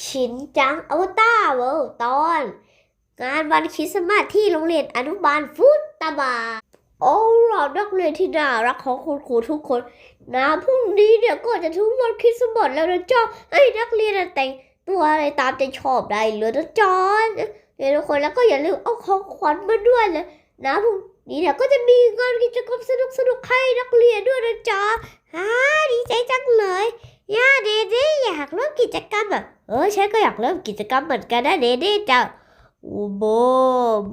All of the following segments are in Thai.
ชินจังอวตารเวิลด์ตอน งานวันคริสต์มาสที่โรงเรียนอนุบาลฟุตตาบา โอ้เรานักเรียนที่น่ารักของคุณครูทุกคนนะพรุ่งนี้เนี่ยก็จะถึงวันคริสต์มาสแล้วนะจ๊ะให้นักเรียนน่ะแต่งตัวอะไรตามใจชอบได้เลยนะจ๊ะเดี๋ยวทุกคนแล้วก็อย่าลืมเอาของขวัญมาด้วยนะนะพรุ่งนี้เนี่ยก็จะมีงานกิจกรรมสนุกสนุกๆให้นักเรียนด้วยนะจ๊ะฮ่าดีใจจังเลยย่าเดเด้อยากเริ่มกิจกรรมอะเออฉันก็อยากเริ่มกิจกรรมเหมือนกันนะเดเด้จ้ะโอ้โบ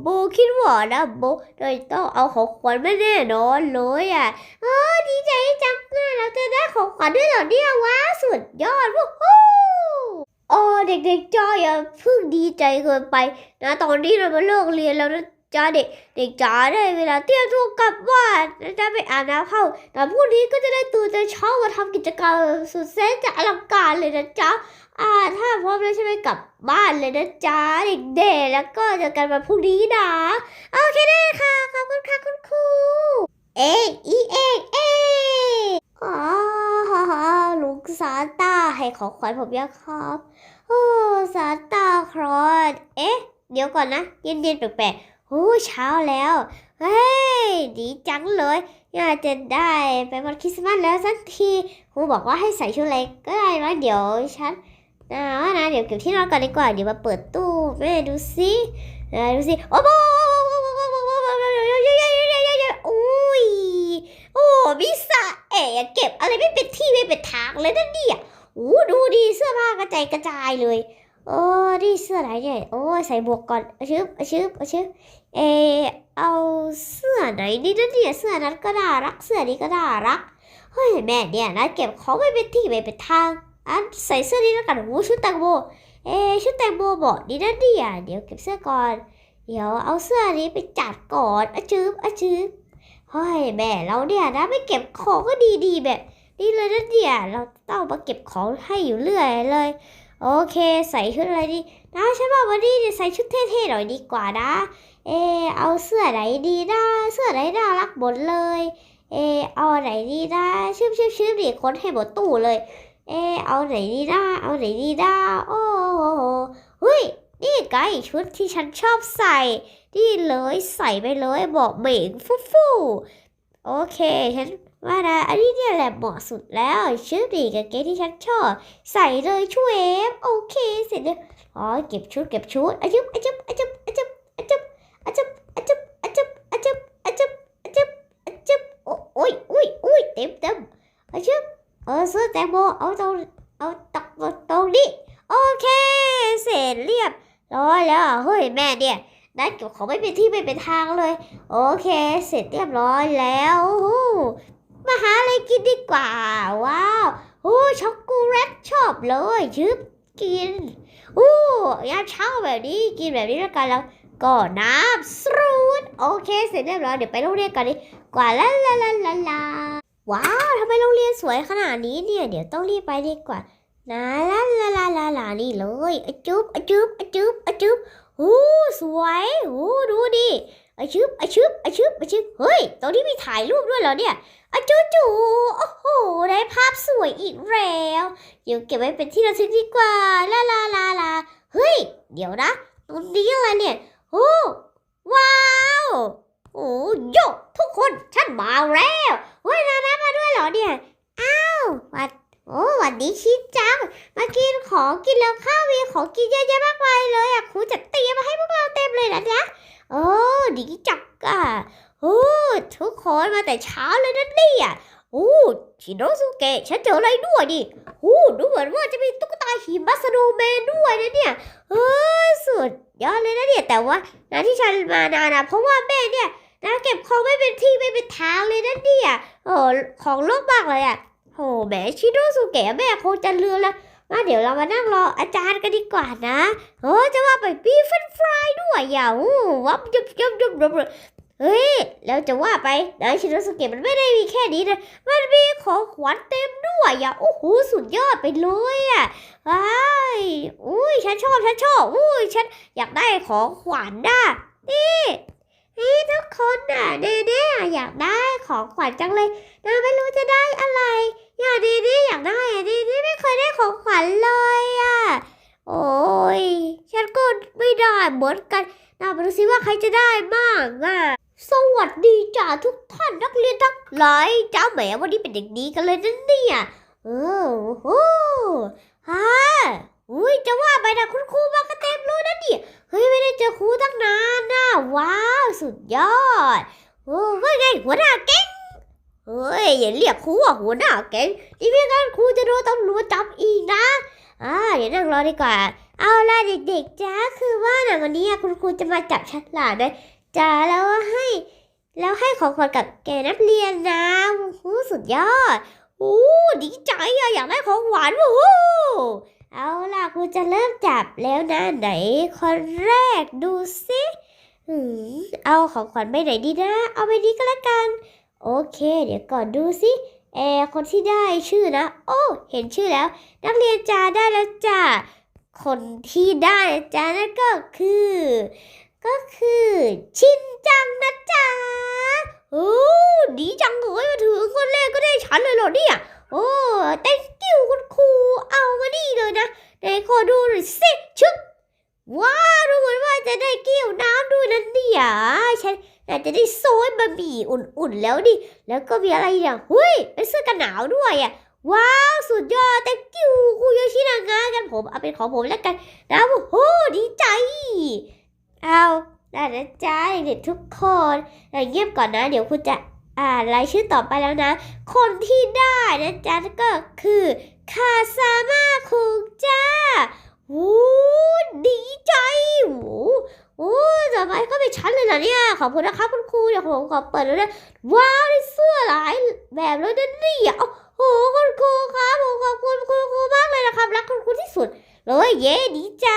โบคิดว่านะโบโดยต้องเอาของขวัญมาแน่นอนเลยอะเออดีใจจังเลยเราจะได้ของขวัญด้วยเหรอเนี่ยว้าสุดยอดวู้ฮู้โอ้เด็กๆจ้อย่าเพิ่งดีใจเกินไปนะตอนนี้เรามาเลิกเรียนแล้วนะ จ้าเด็กเด็กจ๋าได้เวลาเตรียมตัวกลับบ้านนะจ๊ะไปอาบน้ำเข้าแต่พรุ่งนี้ก็จะได้ตื่นแต่เช้ามาทำกิจกรรมสุดแสนจะอลังการเลยนะจ๊ะอ่าถ้าพร้อมแล้วใช่ไหมกลับบ้านเลยนะจ๊ะเด็กๆแล้วก็เจอกันวันพรุ่งนี้นะโอเคได้ค่ะขอบคุณค่ะคุณครูเอ๊ะอีเอกเอ๊ะอ๋อฮ่าฮ่าลุงซานต้าให้ของขวัญผมยังครับโอ้ซานต้าครอสเอ๊ะ เดี๋ยวก่อนนะ เย็นๆแปลกๆ โอ้เช้าแล้ว เฮ้ย ดีจังเลยอยากจะได้ไปวันคริสต์มาสแล้วสักทีครูบอกว่าให้ใส่ชุดอะไรก็ได้นะเดี๋ยวฉันนะว่านะเดี๋ยวเก็บที่นอนก่อนดีกว่า เดี๋ยวมาเปิดตู้แม่ดูสิดูสิ โอ้โหอุ้ยโอ้มิสะเอ๋เก็บอะไรไม่เป็นที่ไม่เป็นทางเลยนั่นเนี่ยโอ้ดูดิเสื้อผ้ากระจายกระจายเลย โอ้นี่เสื้อไหนเนี่ย โอ้ใส่บวกก่อนอชึบอชึบอชึบเอเอาเสื้อไหนนี่นะเนี่ยเสื้อนั้นก็น่ารัก เสื้อนี้ก็น่ารัก เฮ้ยแม่เนี่ยนะเก็บของไม่เป็นที่ไม่เป็นทาง อันใส่เสื้อนี้แล้วกันโอ้ชุดแตงโม เอชุดแตงโมบอกดีนะเนี่ยเดี๋ยวเก็บเสื้อก่อน เดี๋ยวเอาเสื้อนี้ไปจัดก่อนอะจืบอะจืบเฮ้ยแม่เราเนี่ยนะไม่เก็บของก็ดีๆแบบ นี้เลยนะเนี่ยเราต้องมาเก็บของให้อยู่เรื่อยเลย โอเค ใส่ชุดอะไรดีนะฉันว่าวันนี้เนี่ยใส่ชุดเท่ๆหน่อยดีกว่านะ เออเอาเสื้อไหนดีนะเสื้อไหนน่ารักหมดเลย เออเอาไหนดีนะชืบชืบชืบดิคนให้หมดตู้เลย เออเอาไหนดีนะเอาไหนดีนะโอ้โหเฮ้ยนี่ไงชุดที่ฉันชอบใส่ นี่เลยใส่ไปเลยบอกเหม่งฟูฟูโอเคฉัน ว่านะอันนี้เนี่ยแหละเหมาะสุดแล้วชื่อดีกับเกงที่ฉันชอบ ใส่เลยช่วยเอฟโอเคเสร็จแล้วอ๋อเก็บชุดเก็บชุดอะจุ๊บอะจุ๊บอะจุ๊บอะจุ๊บอะจุ๊บอะจับอะจับอะจับอะจับอะจับอะจับอะจับโอ้ยอุ้ยอุ้ยเต็มเต็มอะจับเออเสื้อแตงโมเอาตรงเอาตรงตรงนี้โอเค เสร็จเรียบร้อยแล้วเฮ้ยแม่เนี่ยนัดเก็บของไม่เป็นที่ไม่เป็นทางเลย โอเค เสร็จเรียบร้อยแล้ว มาหาอะไรกินดีกว่า ว้าวโอ้ช็อกโกแลตชอบเลยชึบกินโอ้ยาเช้าแบบนี้กินแบบนี้แล้วกันแล้วก็น้ำสรูดโอเคเสร็จเรียบร้อยเดี๋ยวไปโรงเรียนกันดีกว่าลาลาลาลาลาว้าวทำไมโรงเรียนสวยขนาดนี้เนี่ย เดี๋ยวต้องรีบไปดีกว่านาลาลาลาลาลานี่เลยอจุ๊บอจุ๊บอจุ๊บอจุ๊บโอ้สวยโอ้ดูดิ อะชึบอะชึบอะชึบอะชึบเฮ้ยตรงนี้มีถ่ายรูปด้วยเหรอเนี่ยอะจูจูโอ้โห ได้ภาพสวยอีกแล้ว เดี๋ยวเก็บไว้เป็นที่ระลึกดีกว่า ลาลาลาลาเฮ้ย เดี๋ยวนะ ตรงนี้อะไรเนี่ยโอ้ว้าว โอ้โยทุกคนฉันมาแล้ว เฮ้ยนานามาด้วยเหรอเนี่ย อ้าววัดโอ้วันดีชิดจัง มากินของกินแล้วข้าวมีของกินเยอะแยะมากมายเลยอะครูจัดเตรียมมาให้พวกเราเต็มเลยนะจ๊ะ โอ้ดีจังอะโอ้ทุกคนมาแต่เช้าเลยนะเนี่ยโอ้ชิโนสุเกะฉันเจออะไรด้วยดิโอ้ดูเหมือนว่าจะมีตุ๊กตาหิมะสโนว์แมนด้วยนะเนี่ยเออสุดยอดเลยนะเนี่ยแต่ว่านะที่ฉันมานานนะเพราะว่าแม่เนี่ยนะเก็บของไม่เป็นที่ไม่เป็นทางเลยนะเนี่ยโอ้ของโลกมากเลยอะโอ้แม่ชิโนสุเกะแม่คงจะเลือนล้ว มาเดี๋ยวเรามานั่งรออาจารย์กันดีกว่านะเออจะว่าไปปีฟันฟรายด้วยอย่าอู้วับยุบยุบยุบยุบเฮ้ย แล้วจะว่าไปนะชิโนสุเกะมันไม่ได้มีแค่นี้นะ มันมีของขวัญเต็มด้วยอะโอ้โหสุดยอดไปเลยอะไอ้ายอุ้ยฉันชอบฉันชอบอุ้ยฉันอยากได้ของขวัญนะนี่ นี่ทุกคนน่ะเนเน่อยากได้ของขวัญจังเลยนะไม่รู้จะได้อะไร อยากเดีนี่อยากได้อะดีนี่ไม่เคยได้ของขวัญเลยอะโอ้ยฉันก็ไม่ได้เหมือนกันน่ามาดูสิว่าใครจะได้บ้างอะสวัสดีจ้าทุกท่านนักเรียนทั้งหลายจ้าแหมวันนี้เป็นเด็กดีกันเลยนะเนี่ยเออโอ้โหฮะอุ้ยจะว่าไปนะคุณครูมากันเต็มเลยนะเนี่ยเฮ้ยไม่ได้เจอครูตั้งนานนะว้าวสุดยอดโอ้ว่าไงหัวหน้าแก๊งเฮ้ย อย่าเรียกครูว่าหัวหน้าแก๊งนี่ไม่งั้นครูจะโดนตำรวจจับอีกนะอ่าเดี๋ยวนั่งรอดีกว่า เอาล่ะเด็กๆจ้าคือว่านะวันนี้คุณครูจะมาจับฉลากนะจ้าแล้วให้ แล้วให้ของขวัญกับแกนักเรียนนะโอ้สุดยอดโอ้ดีใจอะอยากได้ของหวานโอ้เอาล่ะครูจะเริ่มจับแล้วนะไหนคนแรกดูสิอืมเอาของขวัญไปไหนดีนะ เอาไปนี้ก็แล้วกัน โอเค เดี๋ยวก่อนดูสิแอร์คนที่ได้ชื่อนะ โอ้เห็นชื่อแล้ว นักเรียนจ้าได้แล้วจ้าคนที่ได้จ้านั่นก็คือ ก็คือ ชินจังนะจ๊ะโอ้ดีจังเลยมาถึงคนแรกก็ได้ฉันเลยเหรอเนี่ยโอ้ thank you คุณครูเอามานี่เลยนะไหนขอดูหน่อยสิชึบว้าดูเหมือนว่าจะได้เกี่ยวน้ำด้วยนั่นเนี่ยฉัน น่าจะได้โซยบะหมี่อุ่นๆแล้วดิ แล้วก็มีอะไรอย่างเฮ้ยเป็นเสื้อกันหนาวด้วยอะ ว้าว สุดยอด thank you ครูโยชินางากันผม เอาเป็นของผมแล้วกันนะโอ้โหดีใจ เอาได้นะจ๊ะเด็กๆทุกคนเอ่อเงียบก่อนนะ เดี๋ยวคุณจะอ่านรายชื่อต่อไปแล้วนะ คนที่ได้นะจ๊ะก็คือ คาซามาคุงจ้า โอ้ดีใจโอ้โอ้ต่อไปก็เป็นชั้นเลยเหรอเนี่ย ขอบคุณนะครับคุณครูเดี๋ยวผมขอเปิดแล้วนะว้าวได้เสื้อหลายแบบแล้วนะเนี่ยโอ้โหคุณครูครับผมขอบคุณคุณครูมากเลยนะครับรักคุณครูที่สุดเลยเย้ดีใจ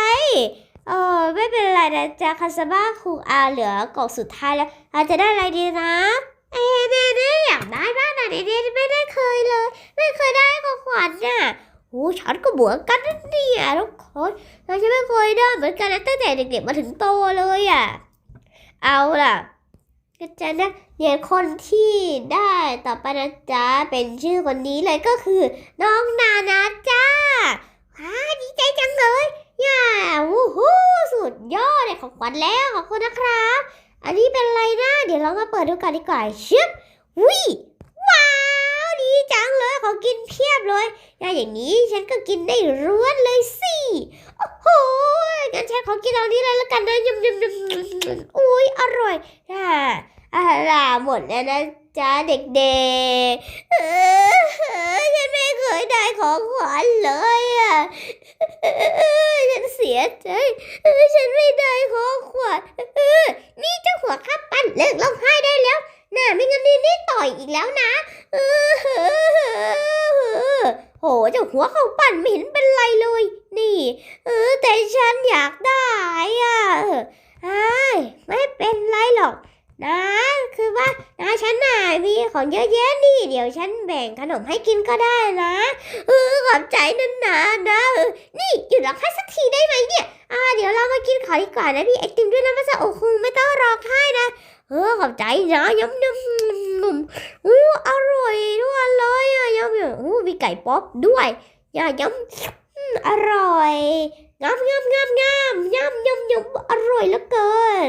เออไม่เป็นไรนะจ๊ะคาสบ้าครูอาเหลือกล่องสุดท้ายแล้ว อาจจะได้อะไรดีนะเอ๊ะเน่เน่อยากได้บ้างนะเน่เน่ไม่ได้เคยเลย ไม่เคยได้ของขวัญน่ะ โอ้ฉันก็เหมือนกันนะเนี่ยทุกคนเราจะไม่เคยได้เหมือนกันตั้งแต่เด็กๆมาถึงโตเลยอะ เอาล่ะก็จะนะเนี่ยคนที่ได้ต่อไปนะจ๊ะเป็นชื่อคนนี้เลยก็คือ น้องนานาจ้าว้าดีใจจังเลยย่าวู้ฮู้สุดยอดเลยของขวัญแล้วขอบคุณนะครับ อันนี้เป็นอะไรนะ เดี๋ยวเรามาเปิดดูกันดีกว่าชึบวิว้า ดีจังเลยขอกินเพียบเลยย่าอย่างนี้ฉันก็กินได้ร้วนเลยสิ โอ้โห งั้นฉันขอกินเอานี้เลยล้วกันนะยำยำยำอุ้ยอร่อยอ่าอาล่ะหมดแล้วนะจ๊ะเด็กๆเออฉันไม่เคยได้ของขวัญเลยอะฉันเสียใจฉันไม่ได้ของขวัญนี่เจ้าหัวข้าปั้นเลิกร้องไห้ได้แล้ว น่าไม่งั้นนี่นี่ต่อยอีกแล้วนะเออโหเจ้าหัวเข้าปั้นไม่เห็นเป็นไรเลย นี่ เออ แต่ฉันอยากได้อะเออไม่เป็นไรหรอกนะคือว่านะฉันน่ะมีของเยอะแยะนี่ เดี๋ยวฉันแบ่งขนมให้กินก็ได้นะ เออขอบใจนั่นนะนะนี่หยุดรองไห้สักทีได้ไหมเนี่ยอ่าเดี๋ยวเรามากินขอดีกว่านะพี่ไอติมด้วยนะมาซะโอ้คงไม่ต้องรองไห้นะ เออขอบใจนะยำยำนุ่มอู้อร่อยด้วยเลยอะยำยำอู้มีไก่ป๊อปด้วยอย่ายำอืมอร่อยงามงามงามงามยำยำยำอร่อยเหลือเกิน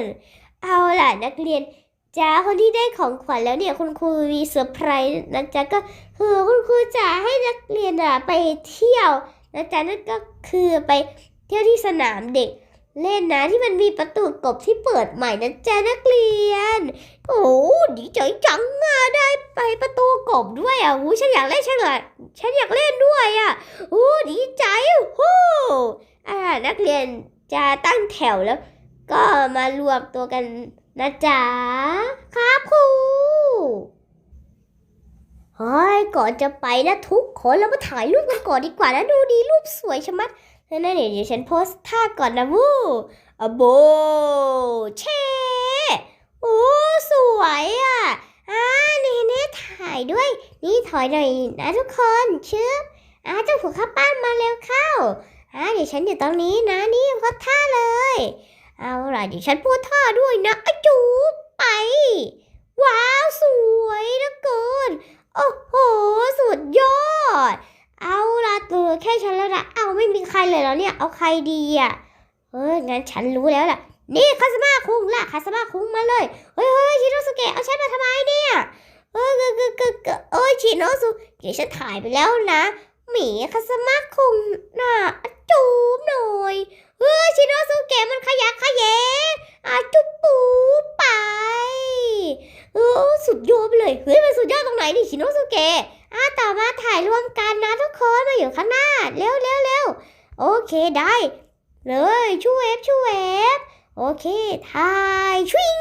เอาล่ะนักเรียนจ้าคนที่ได้ของขวัญแล้วเนี่ยคุณครูมีเซอร์ไพรส์นะจ๊ะก็คือคุณครูจะให้นักเรียนอะไปเที่ยวนะจ๊ะนั่นก็คือไปเที่ยวที่สนามเด็ก เล่นนะที่มันมีประตูกบที่เปิดใหม่นะจ๊ะนักเรียน โอ้ดีใจจังอะได้ไปประตูกบด้วยอะอู้ฉันอยากเล่นฉันอยฉันอยากเล่นด้วยอะโอ้ดีใจโอ้อ่านักเรียนจะตั้งแถวแล้ว ก็มารวมตัวกันนะจ๊ะครับครูเฮ้ยก่อนจะไปนะทุกคนเรามาถ่ายรูปกันก่อนดีกว่านะดูดีรูปสวยชะมัด นั่นนเดี๋ยวเดี๋ยวฉันโพสท่าก่อนนะวู้อโบเชโอ้สวยอะอ่าเนเน่ถ่ายด้วย นี่ถอยหน่อยนะทุกคนชึบอ่าเจ้าหัวข้าป้านมาเร็วเข้าอ่าเดี๋ยวฉันอยู่ตรงนี้นะนี่โพสท่าเลย เอาล่ะเดี๋ยวฉันโพสท่าด้วยนะอจูบไปว้าวสวยเหลือเกินโอ้โห สุดยอด เอาละเออแค่ฉันแล้วนะเอาไม่มีใครเลยแล้วเนี่ย เอาใครดีอะเอองั้นฉันรู้แล้วล่ะ นี่คาสมาคุงล่ะคาสมาคุงมาเลย เฮ้ยเฮ้ยชิโนสุเกะเอาฉันมาทำไมเนี่ย เออเออเออเออเออเอ้ยชิโนสุเกะฉันถ่ายไปแล้วนะ หมีคาสมาคุงน่ะอะจูบหน่อยเฮ้ยชิโนสุเกะมันขยักขยแยงอาจุบปูไป เออสุดยอดไปเลย เฮ้ยมันสุดยอดตรงไหนนี่ชิโนสุเกะ อะต่อมาถ่ายรวมกันนะทุกคนมาอยู่ข้างหน้า เร็วเร็วเร็วโอเคได้ เลยช่วยเวฟช่วยเวฟโอเคถ่ายชิง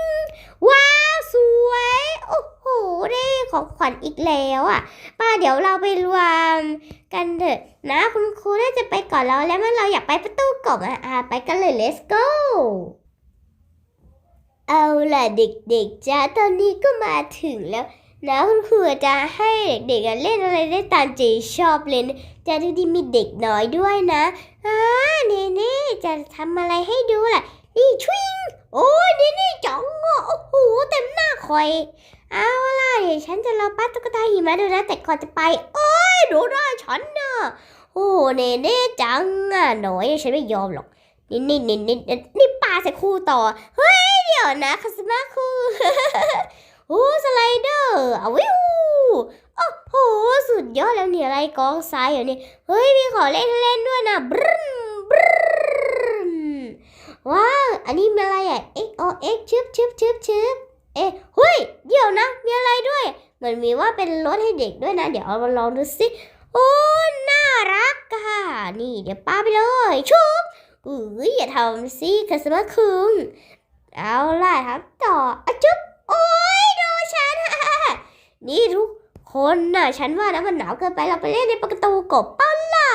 ว้าวสวย โอ้โหได้ของขวัญอีกแล้วอะ ป้าเดี๋ยวเราไปรวมกันเถอะนะคุณครูน่าจะไปก่อนเราแล้วมันเราอยากไปประตูกบอะอะไปกันเลย let's go เอาล่ะเด็กๆจ้าตอนนี้ก็มาถึงแล้ว นะคุณครูจะให้เด็กๆเล่นอะไรได้ตามใจชอบเล่นจะดูดีมีเด็กน้อยด้วยนะอ่าเนเน่จะทำอะไรให้ดูล่ะ นี่ชวิงโอ้ยนี่นี่จ๋องอะโอ้โหเต็มหน้าคอยเอาล่ะเดี๋ยวฉันจะรอป้าตุ๊กตาหิมะดูนะ แต่ก่อนจะไป โอ้ยดูหน้าฉันน่ะโอ้เนเน่จังอะหน่อยฉันไม่ยอมหรอกนี่นี่นี่นี่นี่นี่ปาใส่ครูต่อ เฮ้ย เดี๋ยวนะคาสมาครู โอ้สไลเดอร์เอาวิวโอ้โหสุดยอดแล้วเนี่ยอะไรกองทรายอยู่นี่เฮ้ยมีขอเล่นเล่นด้วยนะบรึ้นบรึ้นว้าวอันนี้มีอะไรอะ x o x ชึบชึบชึบชึบเอ๊ะเฮ้ยเดี๋ยวนะมีอะไรด้วยเหมือนมีว่าเป็นรถให้เด็กด้วยนะ เดี๋ยวเอามาลองดูสิโอ้น่ารักค่ะ นี่เดี๋ยวป้าไปเลยชุบอุ้ยอย่าทำสิคาสมาคุงเอาล่ะทำต่ออจุ๊บโอ้ ฉันนี่ทุกคนน่ะ ฉันว่านะมันหนาวเกินไปเราไปเล่นในประตูกบเป้าล่ะ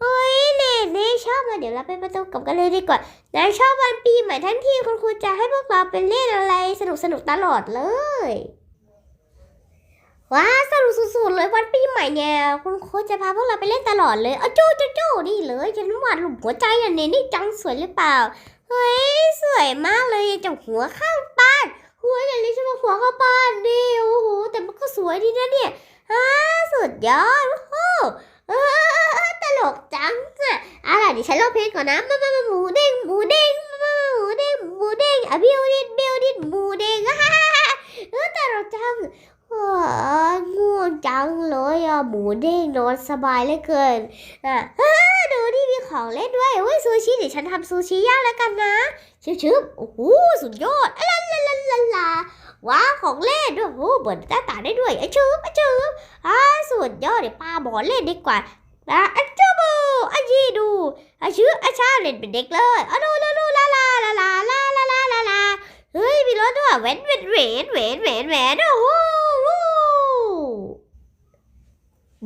เฮ้ยเน่เน่ชอบมาเดี๋ยวเราไปประตูกบกันเลยดีกว่านายชอบวันปีใหม่ทั้งทีคุณครูจะให้พวกเราไปเล่นอะไรสนุกสนุกตลอดเลยว้าสนุกสุดๆเลยวันปีใหม่เนี่ยคุณครูจะพาพวกเราไปเล่นตลอดเลยเอาโจ้โจ้โจ้นี่เลยฉันวาดรูปหัวใจอะเนี่ยนี่จังสวยหรือเปล่า เฮ้ย สวยมากเลยจังหัวข้าบ้าน หัวอย่างนี้ใช่ไหมหัวเข้าบ้านดิโอ้โหแต่มันก็สวยดีนะเนี่ยฮ่าสุดยอดโอ้โหเออตลกจังอะอะไรเดี๋ยวฉันร้องเพลงก่อนนะมามามาหมูเด้งหมูเด้งมามาหมูเด้งหมูเด้งอะบิวดิดบิวดิดหมูเด้งฮ่าฮ่าฮ่าเออตลกจังว้ง่วงจังเลยอะหมูเด้งนอนสบายเหลือเกินอะ ดูนี่มีของเล่นด้วยเฮ้ยซูชิเดี๋ยวฉันทำซูชิย่างแล้วกันนะชิบชิบโอ้โหสุดยอดอะลาลาลาลาลาว้าของเล่นด้วยโอ้โหเปิดหน้าต่างได้ด้วยไอ้ชิบไอ้ชิบอ่าสุดยอดเดี๋ยวป้าบอกเล่นดีกว่าอะอัจจูบูอันยีดูอาชื่ออาชาเล่นเป็นเด็กเลยอะดูดูดูลาลาลาลาลาลาลาลาลาเฮ้ยมีรถด้วยเวนเวนเวนเวนเวนเวนโอ้โห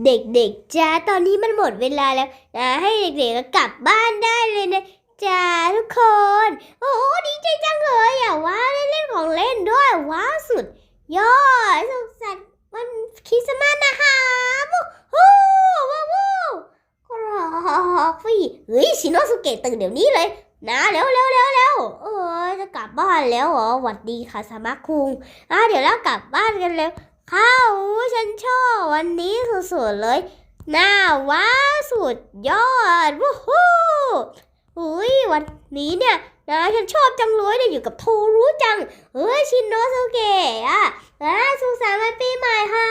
เด็กๆจ้าตอนนี้มันหมดเวลาแล้วนะให้เด็กๆกลับบ้านได้เลยนะจ้าทุกคน โอ้ดีใจจังเลยอะว้าได้เล่นของเล่นด้วยว้าสุด ยอดสุขสันต์วันคริสต์มาสนะคะวู้ฮู้ว้าววู้กรอกฟี่เฮ้ยชิโนสุเกะตื่นเดี๋ยวนี้เลย นะเร็วเร็วเร็วเร็วเออจะกลับบ้านแล้วเหรอหวัดดีค่ะสามาคุงอะเดี๋ยวเรากลับบ้านกันแล้ว ข้าวฉันชอบวันนี้สุดๆเลย หน้าว้าสุดยอดวู้ฮู้อุ้ยวันนี้เนี่ยนะฉันชอบจังเลยเนี่ยอยู่กับโทรู้จังเฮ้ยชินโนสุเกะอะอะสุขสันต์วันปีใหม่ค่ะ